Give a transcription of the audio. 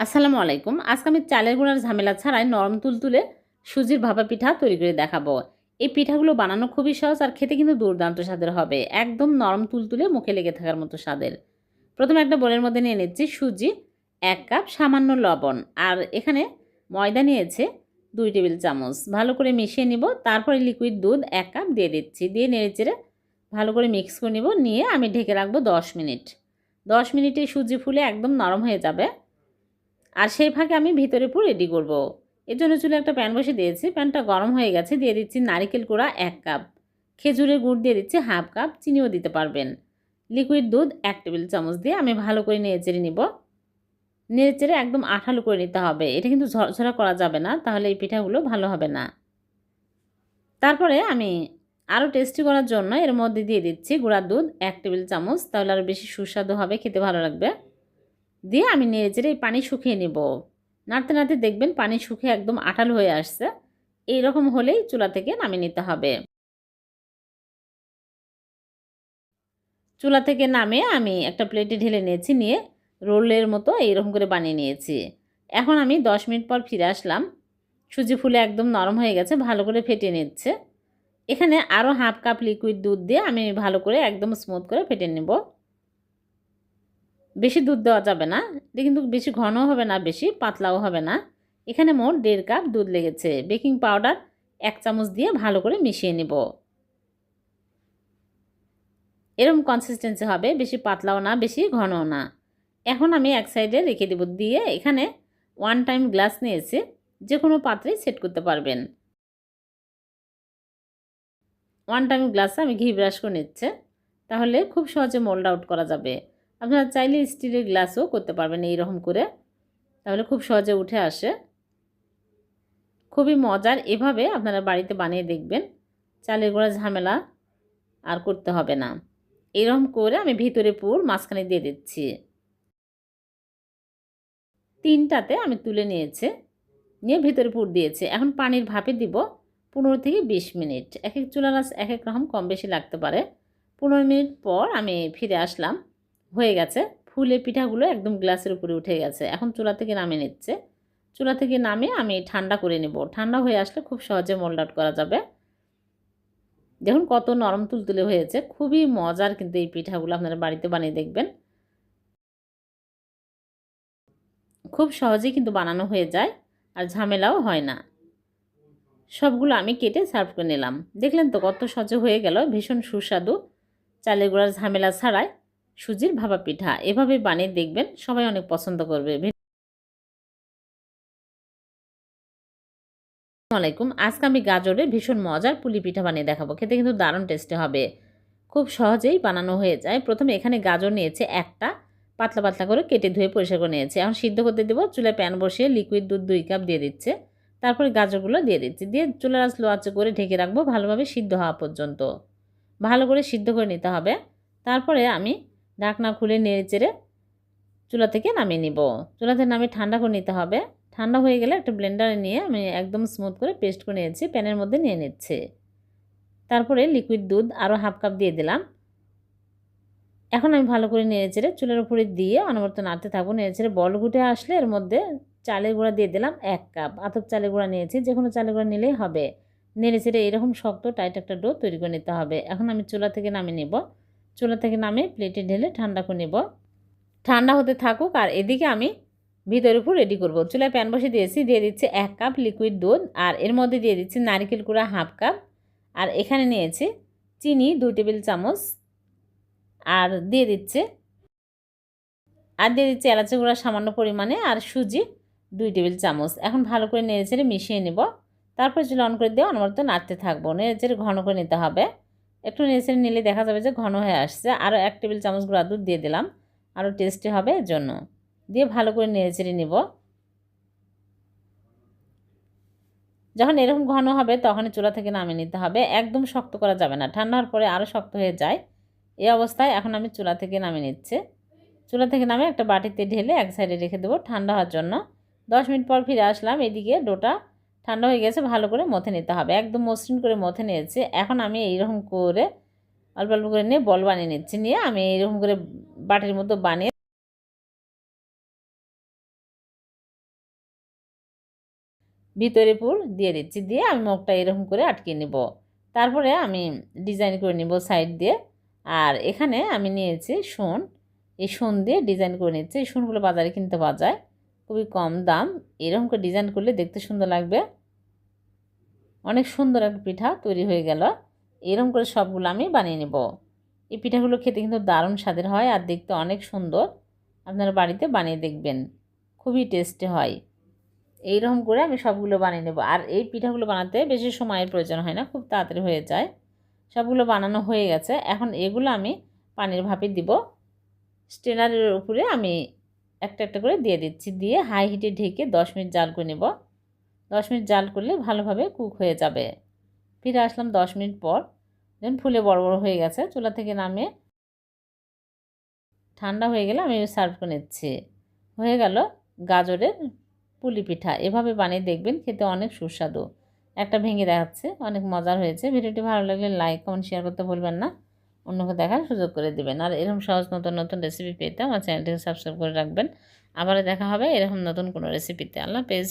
আসসালামু আলাইকুম। আজকে আমি চালের গুঁড়ার ঝামেলা ছাড়াই নরম তুলতুলে সুজির ভাপা পিঠা তৈরি করে দেখাবো। এই পিঠাগুলো বানানো খুবই সহজ আর খেতে কিন্তু দুর্দান্ত স্বাদের হবে। একদম নরম তুলতুলে মুখে লেগে থাকার মতো স্বাদের। প্রথমে একটা বোলের মধ্যে নিয়ে নিচ্ছি সুজি, এক কাপ সামান্য লবণ আর এখানে ময়দা নিয়েছে দুই টেবিল চামচ। ভালো করে মিশিয়ে নিব, তারপরে লিকুইড দুধ এক কাপ দিয়ে দিচ্ছি। দিয়ে নেড়েচেড়ে ভালো করে মিক্স করে নিব। নিয়ে আমি ঢেকে রাখব দশ মিনিট। দশ মিনিটে সুজি ফুলে একদম নরম হয়ে যাবে। আর সেই ফাঁকে আমি ভিতরে পুরো রেডি করব। এর জন্য চুলে একটা প্যান বসে দিয়েছি। প্যানটা গরম হয়ে গেছে, দিয়ে দিচ্ছি নারিকেল কোড়া এক কাপ খেজুরের গুড় দিয়ে দিচ্ছি হাফ কাপ চিনিও দিতে পারবেন। লিকুইড দুধ এক টেবিল চামচ দিয়ে আমি ভালো করে নেড়ে চেড়ে নিব। নেড়ে চেড়ে একদম আঠালো করে নিতে হবে। এটা কিন্তু ঝরঝরা করা যাবে না, তাহলে এই পিঠাগুলো ভালো হবে না। তারপরে আমি আরও টেস্টি করার জন্য এর মধ্যে দিয়ে দিচ্ছি গুঁড়ার দুধ এক টেবিল চামচ, তাহলে আরও বেশি সুস্বাদু হবে, খেতে ভালো লাগবে। দিয়ে আমি নেড়ে চেড়ে এই পানি শুকিয়ে নেব। নাড়তে নাড়তে দেখবেন পানি শুকিয়ে একদম আঠালো হয়ে আসছে। এই রকম হলেই চুলা থেকে নামিয়ে নিতে হবে। চুলা থেকে নামে আমি একটা প্লেটে ঢেলে নিয়েছি, নিয়ে রোলের মতো এইরকম করে বানিয়ে নিয়েছি। এখন আমি দশ মিনিট পর ফিরে আসলাম। সুজি ফুলে একদম নরম হয়ে গেছে, ভালো করে ফেটে নিচ্ছে। এখানে আরও হাফ কাপ লিকুইড দুধ দিয়ে আমি ভালো করে একদম স্মুথ করে ফেটে নেব। বেশি দুধ দেওয়া যাবে না। কিন্তু বেশি ঘনও হবে না, বেশি পাতলাও হবে না। এখানে মোট দেড় কাপ দুধ লেগেছে। বেকিং পাউডার এক চামচ দিয়ে ভালো করে মিশিয়ে নেব। এরকম কনসিস্টেন্সি হবে। বেশি পাতলাও না, বেশি ঘনও না। এখন আমি এক সাইডে রেখে দেব। দিয়ে এখানে ওয়ান টাইম গ্লাস নিয়েছি। যে কোনো পাত্রেই সেট করতে পারবেন। ওয়ান টাইম গ্লাসে আমি ঘি ব্রাশ করে নিচ্ছে। তাহলে খুব সহজে মোল্ড আউট করা যাবে। আপনারা চাইলে স্টিলের গ্লাসও করতে পারবেন এই রকম করে। তাহলে খুব সহজে উঠে আসে। খুবই মজার। এভাবে আপনারা বাড়িতে বানিয়ে দেখবেন। চালের গোড়া ঝামেলা আর করতে হবে না। এরকম করে আমি ভিতরে পুর মাঝখানে দিয়ে দিচ্ছি। তিনটাতে আমি তুলে নিয়েছে। নিয়ে ভিতরে পুর দিয়েছে। এখন পানির ভাপে দিব পনেরো থেকে বিশ মিনিট। এক এক চুলা এক এক রকম কম বেশি লাগতে পারে। পনেরো মিনিট পর আমি ফিরে আসলাম। হয়ে গেছে। ফুলে পিঠাগুলো একদম গ্লাসের উপরে উঠে গেছে। এখন চুলা থেকে নামিয়ে নিচ্ছে। চুলা থেকে নামে আমি ঠান্ডা করে নেব। ঠান্ডা হয়ে আসলে খুব সহজে মোল্ড আউট করা যাবে। দেখুন কত নরম তুলতুলে হয়েছে। খুবই মজার কিন্তু এই পিঠাগুলো আপনারা বাড়িতে বানিয়ে দেখবেন। খুব সহজেই কিন্তু বানানো হয়ে যায় আর ঝামেলাও হয় না। সবগুলো আমি কেটে সার্ভ করে নিলাম। দেখলেন তো কত সহজে হয়ে গেল। ভীষণ সুস্বাদু। চালের গুঁড়ার ঝামেলা ছাড়াই সুজির ভাপা পিঠা। এভাবে বানিয়ে দেখবেন সবাই অনেক পছন্দ করবে। আলাইকুম। আজকে আমি গাজরের ভীষণ মজার পুলি পিঠা বানিয়ে দেখাবো। খেতে কিন্তু দারুণ টেস্টে হবে। খুব সহজেই বানানো হয়ে যায়। প্রথমে এখানে গাজর নিয়েছে একটা। পাতলা পাতলা করে কেটে ধুয়ে পরিষ্কার করে নিয়েছে। এখন সিদ্ধ করতে দেবো চুলায় প্যান বসিয়ে লিকুইড দুধ দুই কাপ দিয়ে দিচ্ছে। তারপরে গাজরগুলো দিয়ে দিচ্ছি। দিয়ে চুলার আঁচ লো করে ঢেকে রাখব ভালোভাবে সিদ্ধ হওয়া পর্যন্ত। ভালো করে সিদ্ধ করে নিতে হবে। তারপরে আমি ঢাকনা খুলে নেড়ে চেড়ে চুলা থেকে নামিয়ে নিব। চুলাতে নামিয়ে ঠান্ডা করে নিতে হবে। ঠান্ডা হয়ে গেলে একটা ব্লেন্ডারে নিয়ে আমি একদম স্মুথ করে পেস্ট করে নিয়েছি, প্যানের মধ্যে নিয়ে নিচ্ছে। তারপরে লিকুইড দুধ আরও হাফ কাপ দিয়ে দিলাম। এখন আমি ভালো করে নেড়ে চেড়ে চুলের উপরে দিয়ে অনবরত নাড়তে থাকব। নেড়ে চেড়ে বল গুটে আসলে এর মধ্যে চালের গুঁড়া দিয়ে দিলাম এক কাপ। আতপ চালের গুঁড়া নিয়েছি, যে কোনো চালের গুঁড়া নিলেই হবে। নেড়ে চেড়ে এরকম শক্ত, টাইট একটা ডো তৈরি করে নিতে হবে। এখন আমি চুলা থেকে নামিয়ে নেব। চুলা থেকে নামে প্লেটে ঢেলে ঠান্ডা করে নেব। ঠান্ডা হতে থাকুক আর এদিকে আমি ভিতরের উপর রেডি করব। চুলায় প্যান বসে দিয়েছি, দিয়ে দিচ্ছি এক কাপ লিকুইড দুধ আর এর মধ্যে দিয়ে দিচ্ছি নারিকেল কুড়া হাফ কাপ আর এখানে নিয়েছি চিনি দুই টেবিল চামচ। আর দিয়ে দিচ্ছে, আর দিয়ে দিচ্ছি এলাচি গুঁড়া সামান্য পরিমাণে আর সুজি দুই টেবিল চামচ। এখন ভালো করে নেড়ে চেড়ে মিশিয়ে নেব। তারপর চুলা অন করে দিয়ে অনবরত নাড়তে থাকব। নেড়ে চেড়ে ঘন করে নিতে হবে। একটু নেড়ে নিলে দেখা যাবে যে ঘন হয়ে আসছে। আরও এক টেবিল চামচ গুঁড়া দুধ দিয়ে দিলাম। আরও টেস্টি হবে এর জন্য। দিয়ে ভালো করে নেড়ে চেড়ে নেব। যখন এরকম ঘন হবে তখন চুলা থেকে নামিয়ে নিতে হবে। একদম শক্ত করা যাবে না। ঠান্ডা হওয়ার পরে আরও শক্ত হয়ে যায়। এই অবস্থায় এখন আমি চুলা থেকে নামিয়ে নিচ্ছে। চুলা থেকে নামে একটা বাটিতে ঢেলে এক সাইডে রেখে দেবো ঠান্ডা হওয়ার জন্য। দশ মিনিট পর ফিরে আসলাম। এদিকে ডোটা ঠান্ডা হয়ে গেছে, ভালো করে মথে নিতে হবে। একদম মসৃণ করে মথে নিয়েছে। এখন আমি এইরকম করে অল্প অল্প করে নিয়ে বল বানিয়ে নিচ্ছি। নিয়ে আমি এইরকম করে বাটির মতো বানিয়ে ভিতরে পুর দিয়ে দিচ্ছি। দিয়ে আমি মুখটা এরকম করে আটকে নেব। তারপরে আমি ডিজাইন করে নেব সাইড দিয়ে। আর এখানে আমি নিয়েছি শোন এই শোন দিয়ে ডিজাইন করে নিচ্ছি। এই শোনগুলো বাজারে কিনতে পাওয়া যায়। খুবই কম দাম। এরকম করে ডিজাইন করলে দেখতে সুন্দর লাগবে। অনেক সুন্দর একটা পিঠা তৈরি হয়ে গেল। এরকম করে সবগুলো আমি বানিয়ে নেব। এই পিঠাগুলো খেতে কিন্তু দারুণ স্বাদের হয় আর দেখতে অনেক সুন্দর। আপনারা বাড়িতে বানিয়ে দেখবেন। খুবই টেস্টি হয়। এইরকম করে আমি সবগুলো বানিয়ে নেব। আর এই পিঠাগুলো বানাতে বেশি সময়ের প্রয়োজন হয় না, খুব তাড়াতাড়ি হয়ে যায়। সবগুলো বানানো হয়ে গেছে। এখন এগুলো আমি পানির ভাপে দিব। স্টেনারের উপরে আমি একটা একটা করে দিয়ে দিচ্ছি। দিয়ে হাই হিটে ঢেকে দশ মিনিট জাল করে নেব। দশ মিনিট জাল করলে ভালোভাবে কুক হয়ে যাবে। ফিরে আসলাম দশ মিনিট পর। যেন ফুলে বড় বড় হয়ে গেছে। চুলা থেকে নামে ঠান্ডা হয়ে গেলে আমি সার্ভ করে নিচ্ছি। হয়ে গেল গাজরের পুলি পিঠা। এভাবে বানিয়ে দেখবেন খেতে অনেক সুস্বাদু। একটা ভেঙে দেখাচ্ছে, অনেক মজার হয়েছে। ভিডিওটি ভালো লাগলে লাইক কমেন্ট শেয়ার করতে ভুলবেন না। অন্যকে দেখার সুযোগ করে দেবেন। আর এরকম সহজ নতুন নতুন রেসিপি পেতে আমার চ্যানেলটিকে সাবস্ক্রাইব করে রাখবেন। আবারও দেখা হবে এরকম নতুন কোনো রেসিপিতে আল্লাহ হাফেজ।